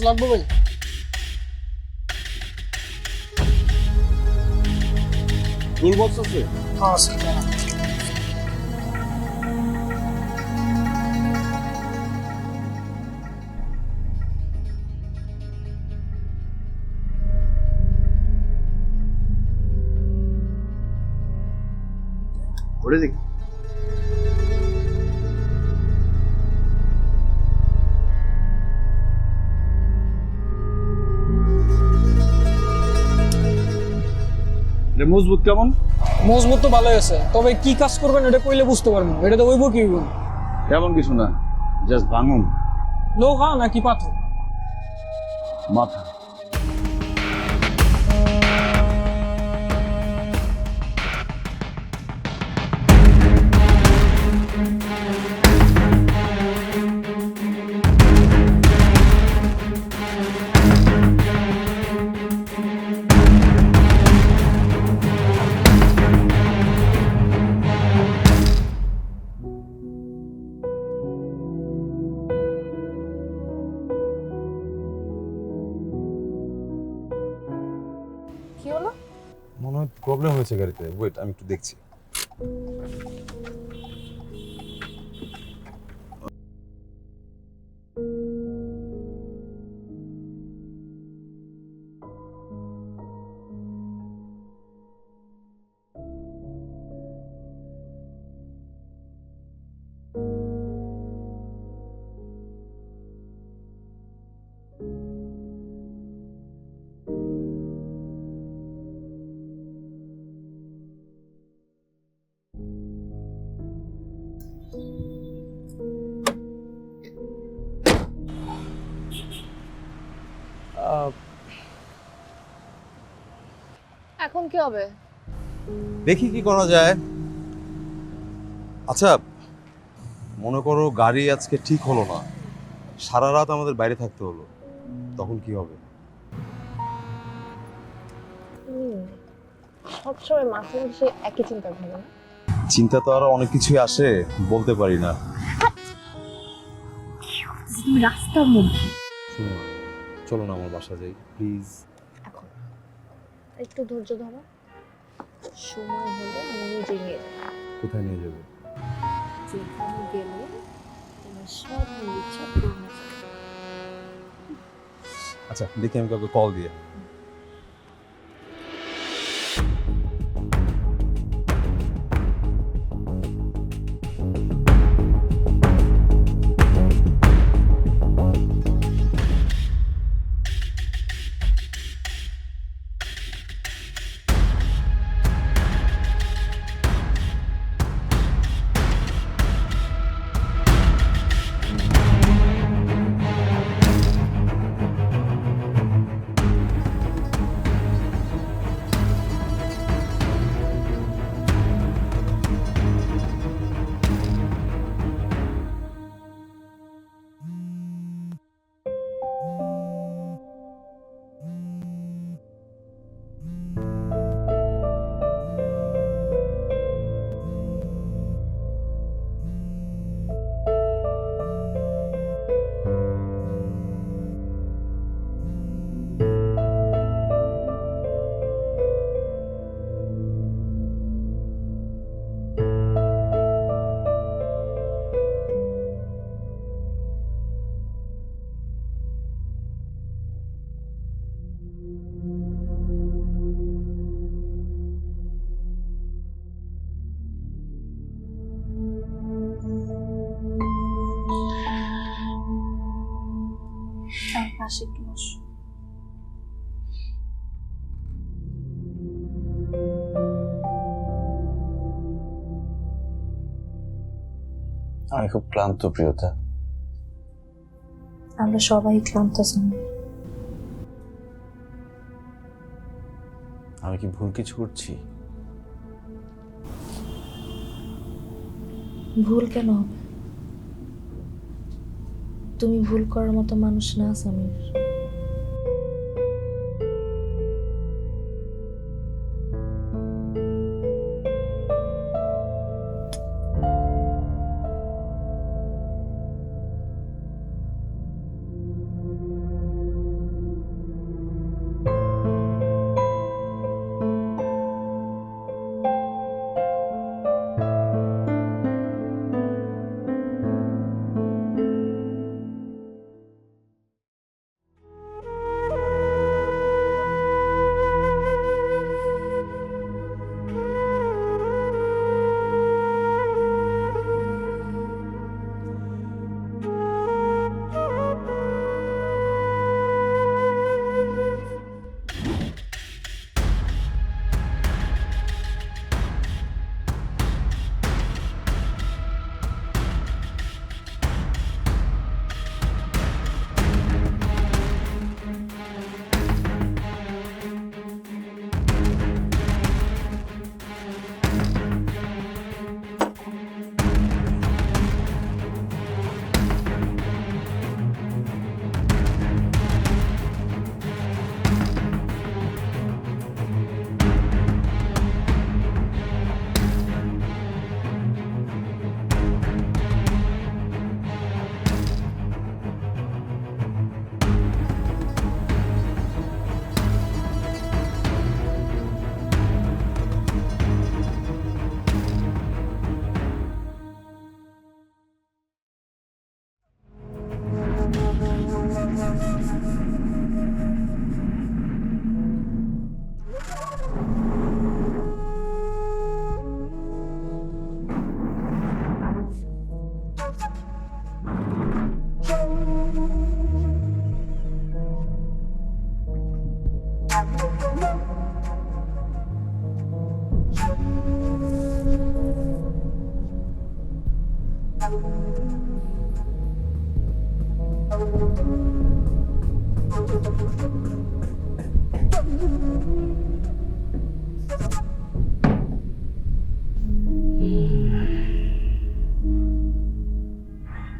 কিছু লাগবে ভাই টুল বক্স আছে হ্যাঁ সেটা ওরে দেখ এটা মজবুত কেমন? মজবুত তো ভালোই আছে। তবে কি কাজ করবেন এটা কইলে বুঝতে পারব এটা তো ওইব কি হইব এমন কিছু না জাস্ট ভাঙুন। লোহা নাকি পাথর? মাথা। মনে হয় প্রবলেম হয়েছে গাড়িতে। ওয়েট আমি একটু দেখছি। এখন কি হবে? দেখি কি করা যায়। আচ্ছা মনে করো গাড়ি আজকে ঠিক হলো না। সারা রাত আমাদের বাইরে থাকতে হলো। তখন কি হবে? সবসময় মাথার মধ্যে সেই একই চিন্তা না চিন্তা তো আরও অনেক কিছুই আসে বলতে পারি না। তুমি রাস্তার মধ্যে। না, চলো না আমার বাসা যাই প্লিজ এখন। একটু ধৈর্য ধরো। সময় হলে আমি নিজে নিয়ে যাব। কোথায় নিয়ে যাব? যেখানে গেলে তোমার সব ইচ্ছা পূরণ যাবে। আচ্ছা দেখি আমি কাউকে কল দিয়ে আমি খুব ক্লান্ত প্রিয়তা। আমরা সবাই ক্লান্ত জানি আমি কি ভুল কিছু করছি? ভুল কেন হবে? তুমি ভুল করার মতো মানুষ না সামির।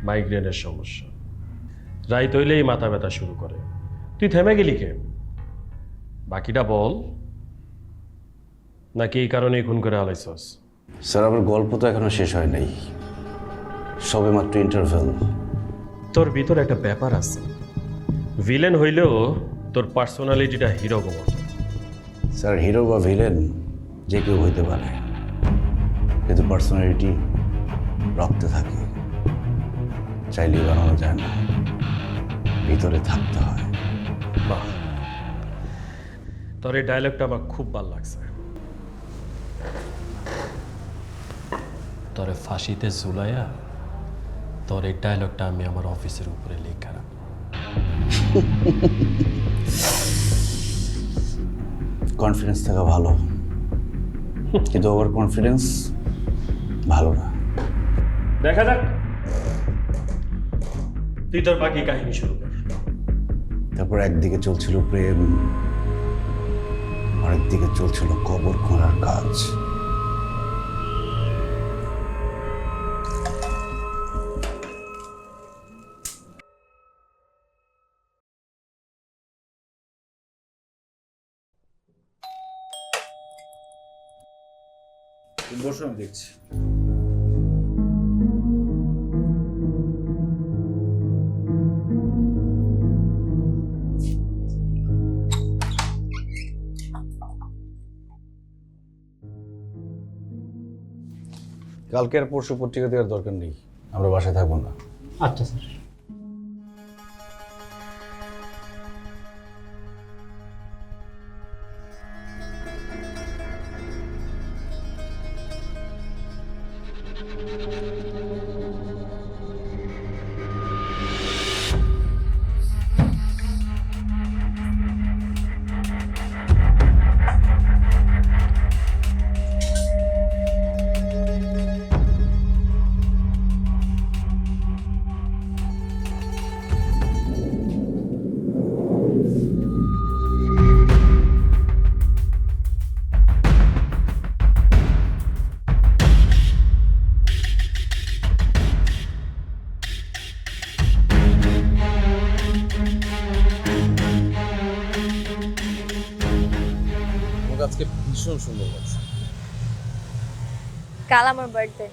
মাইগ্রেনের সমস্যা। রাইত হইলেই মাথা ব্যথা শুরু করে। তুই থেমে গেলি কে বাকিটা বল। নাকি এই কারণেই খুন করে আলাইছস স্যার, আমার গল্প তো এখনও শেষ হয় নাই। সবে মাত্র ইন্টারভেল তোর ভিতর একটা ব্যাপার আছে। ভিলেন হইলেও তোর পার্সোনালিটিটা হিরো মতো। স্যার হিরো বা ভিলেন যে কেউ হইতে পারে কিন্তু পার্সোনালিটি রক্তে থাকে। চাইলেই বানানো যায় না। ভিতরে থাকতে হয়। বাহ। তোর এই ডায়লগটা আমার খুব ভালো লাগছে। তোরে ফাঁসিতে ঝুলাইয়া তোর এই ডায়লগটা আমি আমার অফিসের উপরে লেখা রাখব কনফিডেন্স থাকা ভালো। কিন্তু ওভার কনফিডেন্স ভালো না। দেখা যাক। তুই তোর বাকি কাহিনী শুরু কর। তারপর একদিকে চলছিল প্রেম আরেকদিকে চলছিল কবর খোঁড়ার কাজ। বসো আমি দেখছি। কালকে আর পরশু পত্রিকা দেওয়ার দরকার নেই, আমরা বাসায় থাকব না। আচ্ছা স্যার। ভীষণ সুন্দর লাগছে। কাল আমার বার্থডে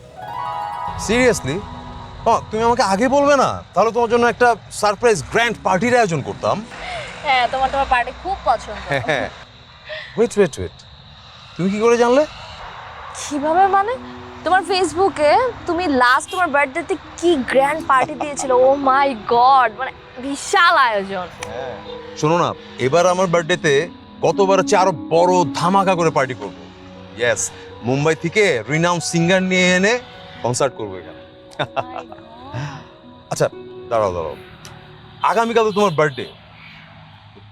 সিরিয়াসলি ও তুমি আমাকে আগে বলবে না? তাহলে তোমার জন্য একটা সারপ্রাইজ গ্র্যান্ড পার্টির আয়োজন করতাম। হ্যাঁ তোমার তোমার পার্টি খুব পছন্দ। হ্যাঁ ওয়েট ওয়েট ওয়েট তুমি কি করে জানলে? কীভাবে মানে? তোমার ফেসবুকে তুমি লাস্ট তোমার বার্থডেতে কি গ্র্যান্ড পার্টি দিয়েছিল? ও মাই গড মানে বিশাল আয়োজন। শোনো না এবার আমার বার্থডেতে গতবার হচ্ছে আরও বড় ধামাকা করে পার্টি করব। ইয়েস মুম্বাই থেকে রিনাউন্ড সিঙ্গার নিয়ে এনে কনসার্ট করব এখানে। আচ্ছা দাঁড়াও দাঁড়াও। আগামীকাল তো তোমার বার্থডে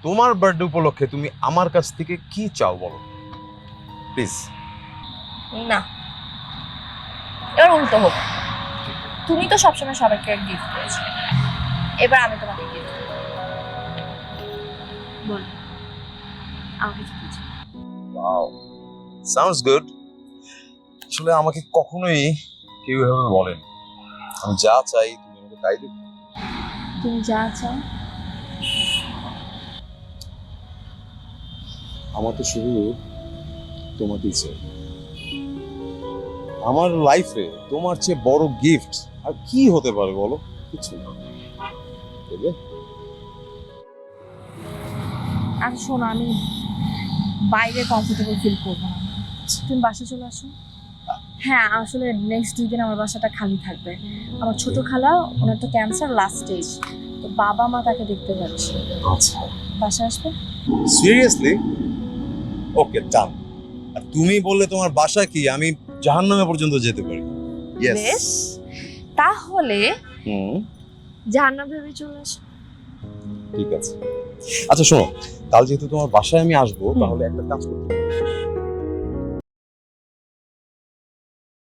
তোমার বার্থডে উপলক্ষে তুমি আমার কাছ থেকে কি চাও বলো? প্লিজ না। এবার উল্টো হোক। তুমি তো সবসময় সবাইকে গিফট করেছ এবার আমি তোমাকে গিফট বল। আমাকে ওয়াও সাউন্ডস গুড আসলে আমাকে কখনোই কেউ এভাবে বলেন। আমি যা চাই তুমি আমাকে তাই দেবে। তুমি যা চাও। আমার তো শুধু তোমাকেই চাই। আমার লাইফে তোমার চেয়ে বড় গিফট আর কি হতে পারে বলো? কিছু না। দেবে? আচ্ছা শোনো আমি বাইরে কমফোর্টেবল ফিল করব না। তুমি বাসা চলে আসো। হ্যাঁ আসলে নেক্সট দুই দিন আমার বাসাটা খালি থাকবে। আমার ছোট খালা ওনার তো ক্যান্সার লাস্ট স্টেজ তো বাবা মা তাকে দেখতে যাচ্ছে। আচ্ছা। বাসা আসবে? সিরিয়াসলি ওকে ডান আর তুমি বললে তোমার বাসা কি? আমি জাহান্নামে পর্যন্ত যেতে পারি। ইয়েস তাহলে হুম। জাহান্নাম ভেবে চলে আসো। ঠিক আছে। আচ্ছা শোনো কাল যেহেতু তোমার বাসায় আমি আসব তাহলে একটা কাজ করতে।